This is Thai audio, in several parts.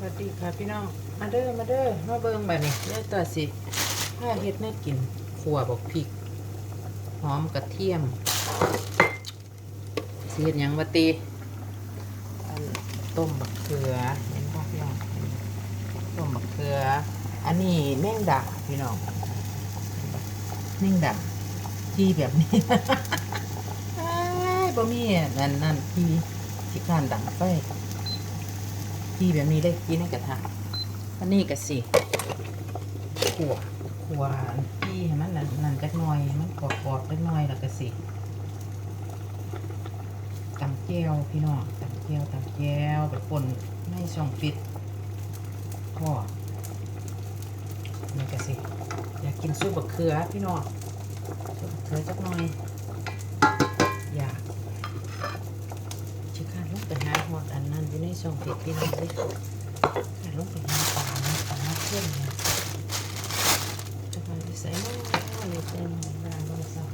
สวัสดีค่ะพี่น้อง มาเด้อมาเด้อมาเบิ่งแบบนี้ยายตัวสิถ้าเฮ็ดแน่กินขัวบอกพริก หอมกระเทียมสิเฮ็ดหยังวะตีต้มบักเขือเห็นบ่พี่น้องต้มบักเขือ อันนี้แมงดาพี่น้องแมงดาที่แบบนี้อ้บ่มีนั่นนั่นที่ที่ข้านดังไฟ ที่แบบนี้ได้กินในกระทะอันนี้ก็สิขัวขัวที่ให้มันนั่นนั่นจักหน่อยให้มันกรอบๆจักหน่อยแล้วก็สิตำแก้วพี่น้องตำแก้วตำแก้วไปป่นในช่องฟิตพ่อนี่ก็สิอยากกินซุปบะเขือพี่น้องซุปบะเขือจักหน่อยอยาก ชิคาลงไปหาหอดอันนั้นอยู่ใน ช่องฟิตพี่น้องเลยขาลงไปหาปลาเนาะปลาเพื่อนเนี่ยจะไปใส่หม้อเลยเต็มร้านเลยสั่ง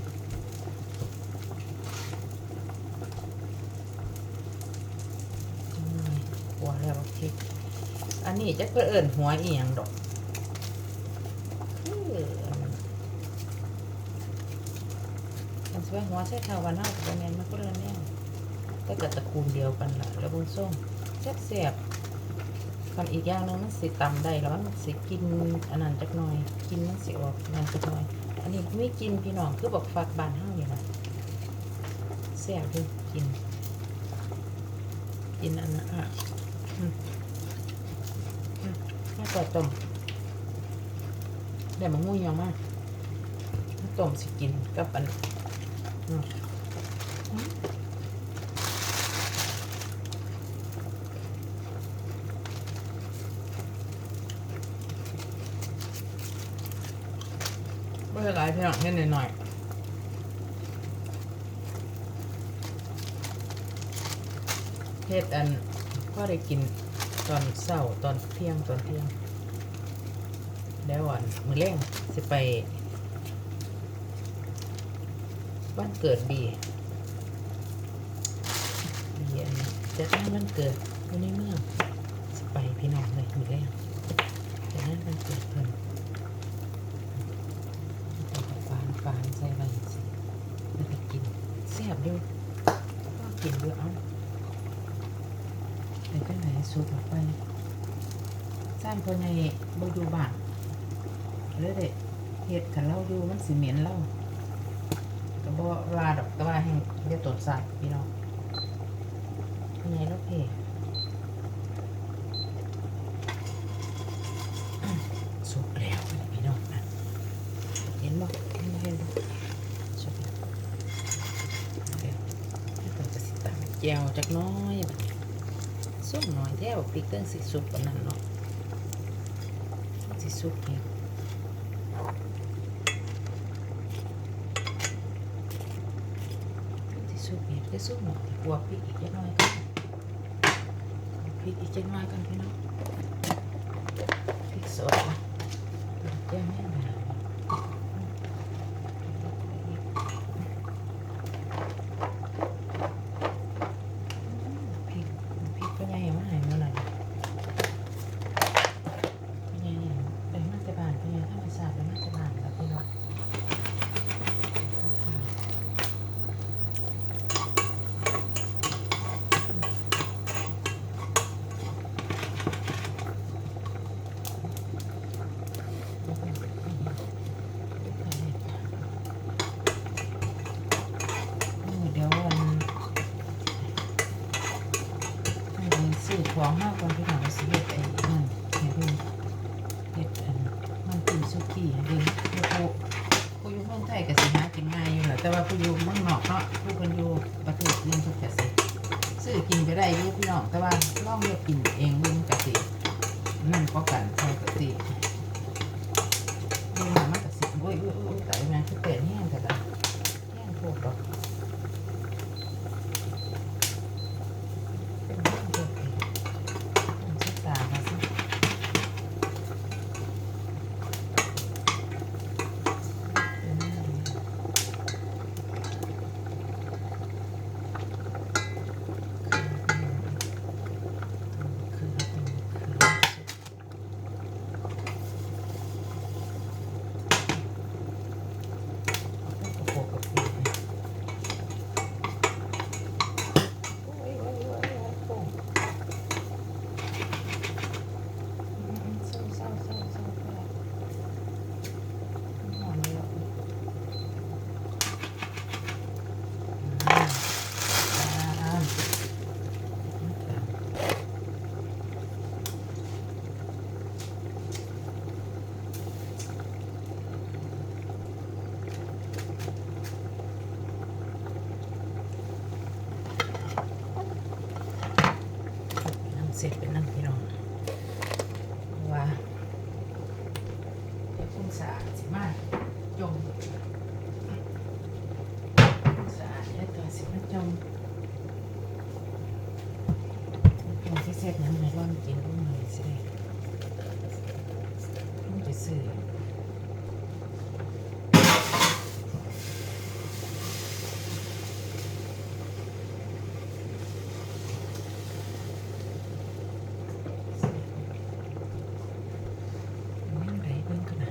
จังเลยหัวแล้วโอเคอันนี้จะเพื่อเอิญหัวอีหยังดอกคืออันนั้นมันสวยหัวใช่เท่าวันเท่าแต่แมนมันก็เรื่องแน่แต่กับตระกูลเดียวกันละแล้วบนส้ม แซ่บๆคันอีกอย่างหนึงมันสิตำได้แล้วมันสิกินอันนั้นจักหน่อย กินมันสิออกนั่นจักหน่อย อันนี้ไม่กินพี่น้องคือบอกฝากบานเฮานี่ล่ะแซ่บเลยกิน กินอันนั้นอะอืมอืมแม่ต่อต้มเดี๋ยวมันงูยองมากต้มสิกินกับอันอืม ไม่เป็นไรพี่น้องเล่นหน่อยๆเฮ็ดอันก็ได้กินตอนเช้าตอนเที่ยงตอนเที่ยงแล้วอันมือแรงสิไปบ้านเกิดบีบีอันจะตั้งบ้านเกิดอยู่ในเมืองสิไปพี่น้องเลยมือแรงจะนั่นบ้านเกิดเพิ่น ฟานฟานใส่ไปสิแล้วก็กินแซ่บด้วยก็กินด้วยเอาไปจังไหนสูตรออกไปสร้างคนในบ่อยู่บ้านเลยเด็เฮ็ดขันเล่าอยู่มันสิเหม็นเล่าก็บ่ว่าดอกก็ว่าให้เรียกตรวจสอบพี่น้องเป็นไงลูกเพสุกแล้วพี่น้องนะ เห็นบ่เห็นบ่เห็นบ่ชอบเดี๋ยวให้เพิ่นจะสิ ตำแจวจักหน้อยบัดนี้สุกหน่อยแท้บ่พริกเติ้งสิสุกปานนั้นเนาะสิสุกเฮ็ดสิสุกเฮ็ดสิสุกหน่อยกลัวพริกอีกจักหน่อยกันพริกอีกจักหน่อยกันพี่น้องพริกสดนะแจ่วแม่นบ่ เสร็จเป็นนั่นพี่น้องว่าเดี๋ยวคุณสะอาดสิมาจมคุณสะอาดแล้วตัวสิมาจมจมที่เสร็จนั้นไหนว่ามันกินพวกมันสิมันจะซื้อ ยังไงเบิ่งกันนะ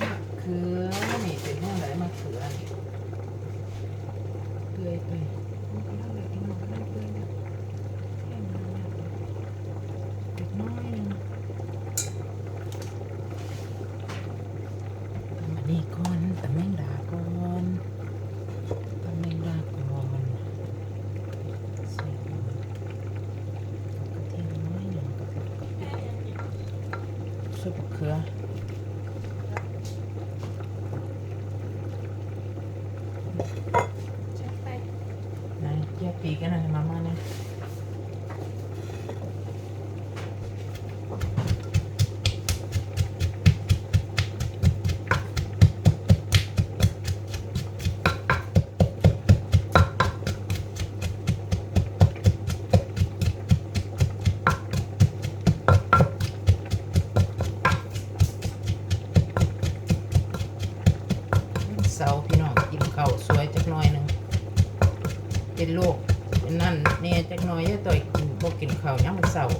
มะเขือนี่เป็นแนวไหนมะเขือนี่เปื่อยไปมันก็ได้เลยพี่น้องก็ได้เปื่อยนะแค่นั้นนะเล็กน้อยหนึงทำอันนี้ก่อนตำแมงดาก่อนตำแมงดาก่อนใส่ก่อนกระเทียมน้อยหนึ่ง ซุปมะเขือ ชัดไปไเป็นโรคเป็นนั่นเนี่ยจักน่อยยาต่อยกินพวกกินข้าวย่ามมันเสาร์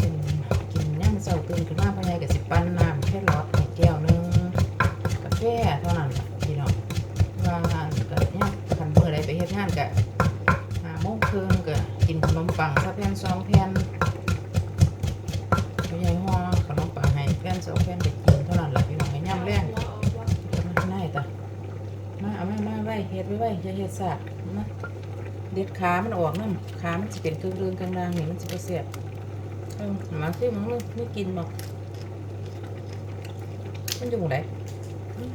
กินกินย่ามมันเสาตื่นขึ้นมาภายกับสิปั้นน้ำแค่ร้อนแก้วนึงกาแฟเท่านั้นพี่น้องว่าก็ย่ามคันเมื่อไรไปเฮ็ดงานกะหาโมงครึ่งก็กินขนมปังสักแผ่นสองแผ่นไม่ใช่ห่อขนมปังให้แผ่นสองแผ่นไปกินเท่านั้นแหละพี่น้องให้ย่ำแรง มาได้ตะมาเอามามาไว้เฮ็ดไว้ไว้อย่าเฮ็ดซากมาเด็ดขามันออกน้ำขามันจะเป็นเกึ่งเรืองกลางล่างนี่มันจะบ่เสียบมาซิมึงมึงไม่กินบอกมันอยู่ไหนอืม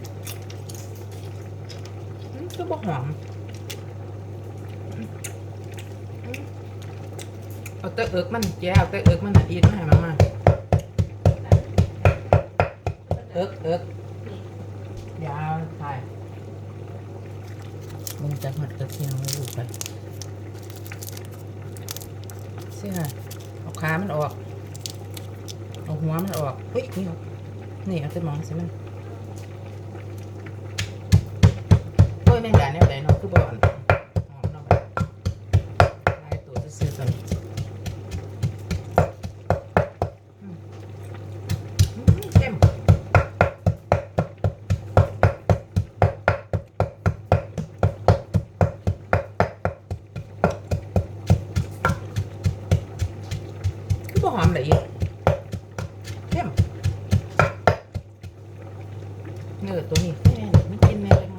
อืมก็บ่หอมอืมอืมเอาแต่เอิกมันแย่เอาแต่เอิกมันอีกมาให้มามาเอิกเอิก ยาวถ่ายมึงจะหัดกระเทีย มมาอยู่ไปเสียเอาขามันออก เอาหัวมันออกเฮ้ยนี่เอานี่เอาแต่มองสิมันโอ้ยแม่งด่าแนวไหนเนาะคือบ่อน ม่นไม่กินแมงเล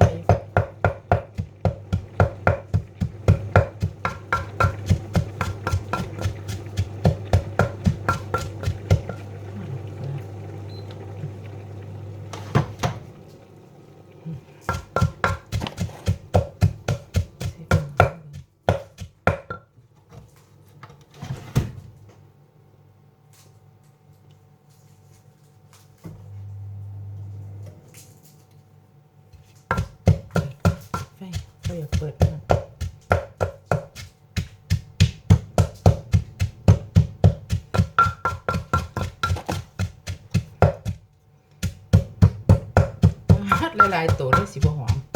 ฮัดหลาย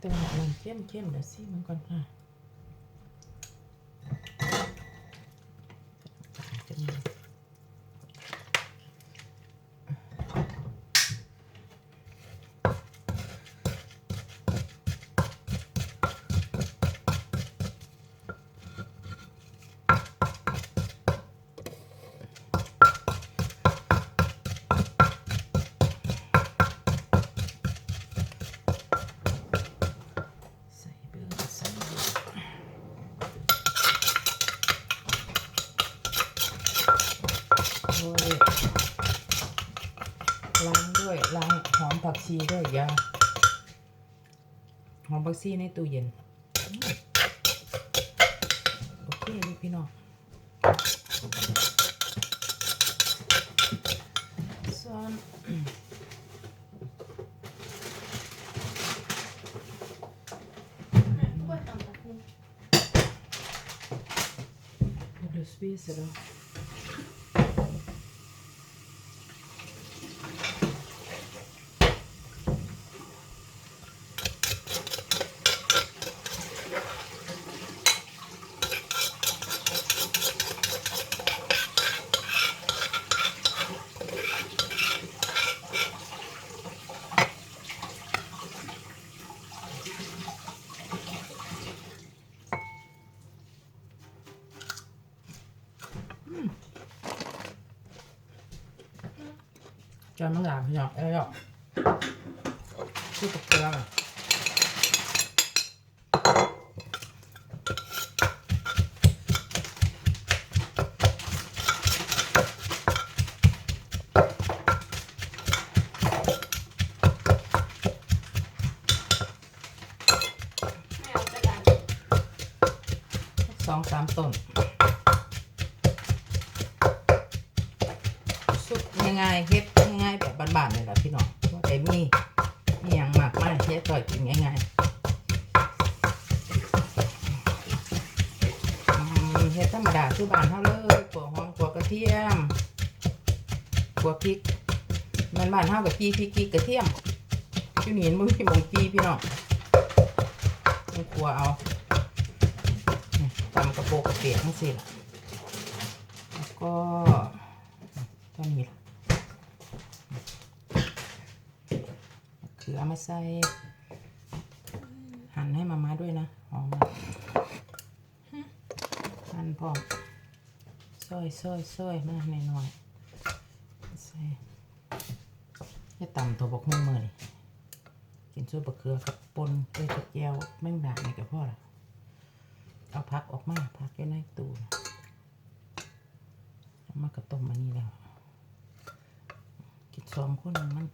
แต่ว่ามันเข้มเข้มๆเดี๋ยวซีมันก่อนค่ะมี ใส่เบอร์ใส่เบอร์โอ้ยล้างด้วยล้างหอมผัก ชีด้วยอยาหอมผักชีในตู้เย็นอืมโอเคเลยพี่น้องซ้อน Du spiser då. cho nó làm มันหลามหยอกเอ้ยหยอกชื่อตกเกลือองสามต้นสุดยังไงเฮ็ด บ้านๆเลยล่ะพี่น้องว่าแต่มีมีอย่างมากมายเฮ็ดต่อยกินง่ายๆเฮ็ดธรรมดาคือบ้านเฮาเลยขัวหอมขัวกระเทียมขัวพริกมันบ้านเฮากับกี้พริกกี้กระเทียมอยู่นี่มึงที่มงกี้พี่น้องมึงขัวเอาตำกระโปกกระเปียกทั้งสิ้นล่ะแล้วก็ก็มีละเขือ มาใส่ หั่นให้มามาด้วยนะหอมมากหั่นพอซอยซอยซอยมาหน่อยๆใส่จะต่ำตัวบกมือมือนี่กินซุปบะเขือกับปนด้วยกระเจียวแม่งด่างนี่กับพ่อละเอาพักออกมาพักไว้ในตู้มากระต้มมันนี่แล้วกินสองคนมัน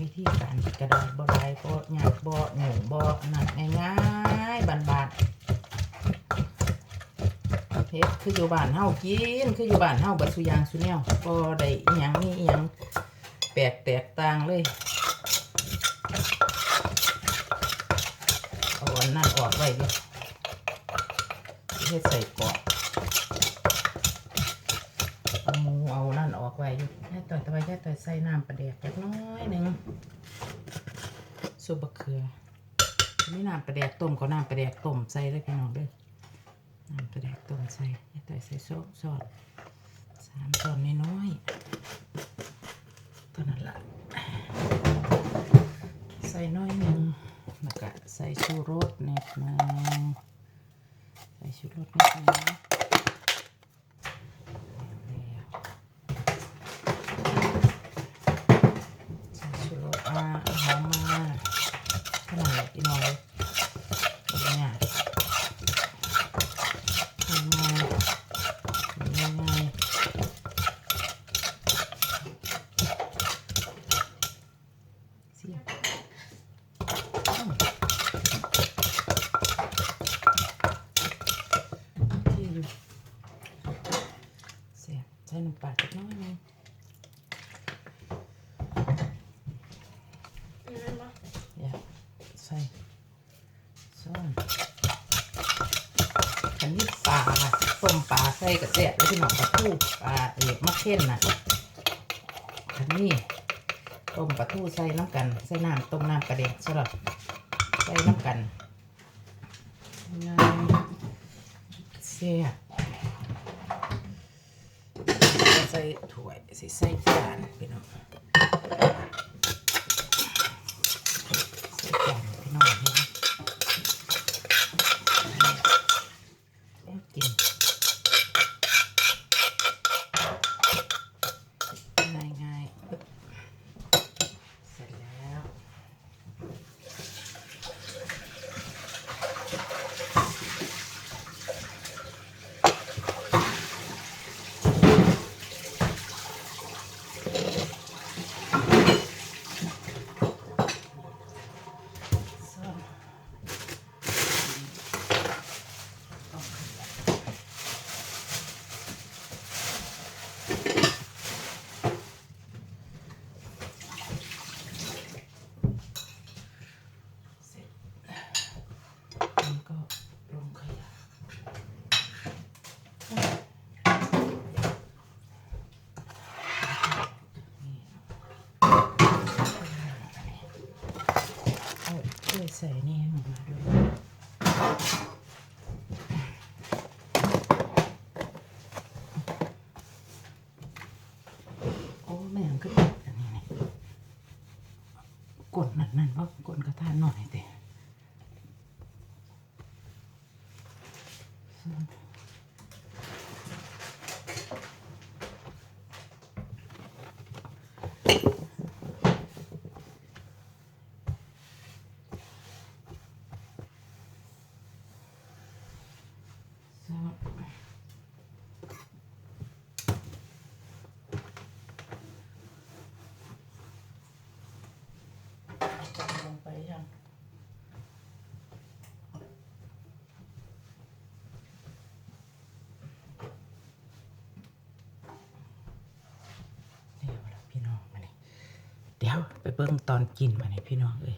วิธีการกระดาษบ่ได้บ่หยักบ่หนูบ่หนักง่ายๆบานๆเฮ็ดคืออยู่บ้านเฮากินคืออยู่บ้านเฮาบัดสุยางสุแนวบ่ได้อิหยังนี่อิหยังแปลกแตกต่างเลย เอาอันนั่นออกไว้ดิเฮ็ดใส่กรอบเอามูเอานั่นออกไว้อยู่แค่ต่อยตะไว้แค่ต่อยใส่น้ำปลาแดกจักน้อยหนึ่งซุปบะเขือไม่น้ำปลาแดกต้มก็น้ำปลาแดกต้มใส่เลยพี่น้องเด้อน้ำปลาแดกต้มใส่แค่ต่อยใส่โซ่ซอสสามช้อนน้อยๆเท่านั้นละใส่น้อยหนึ่ง แล้วก็ใส่ชูรสนิดนึงใส่ชูรสนิดนึงใส่ชูรสอ่าหอมมาขนาดไหนอีกหน่อยเนี่ยหอมมาง่ายๆเสียบ ที่อยู่ กระเสียแล้วพี่น้องปลาทูปลา เซ่นน่ะอันนี้ต้มปลาทูใส่น้ำกัน ใส่น้ำต้มน้ำกระเด็นสลับใส่น้ำกันง่ายเสียใส่ถ้วยใส่ใส่จานพี่น้อง ยังเดี๋ยวละพี่น้องมานี่เดี๋ยวไปเบิ่งตอนกินมานี่พี่น้องเอ้ย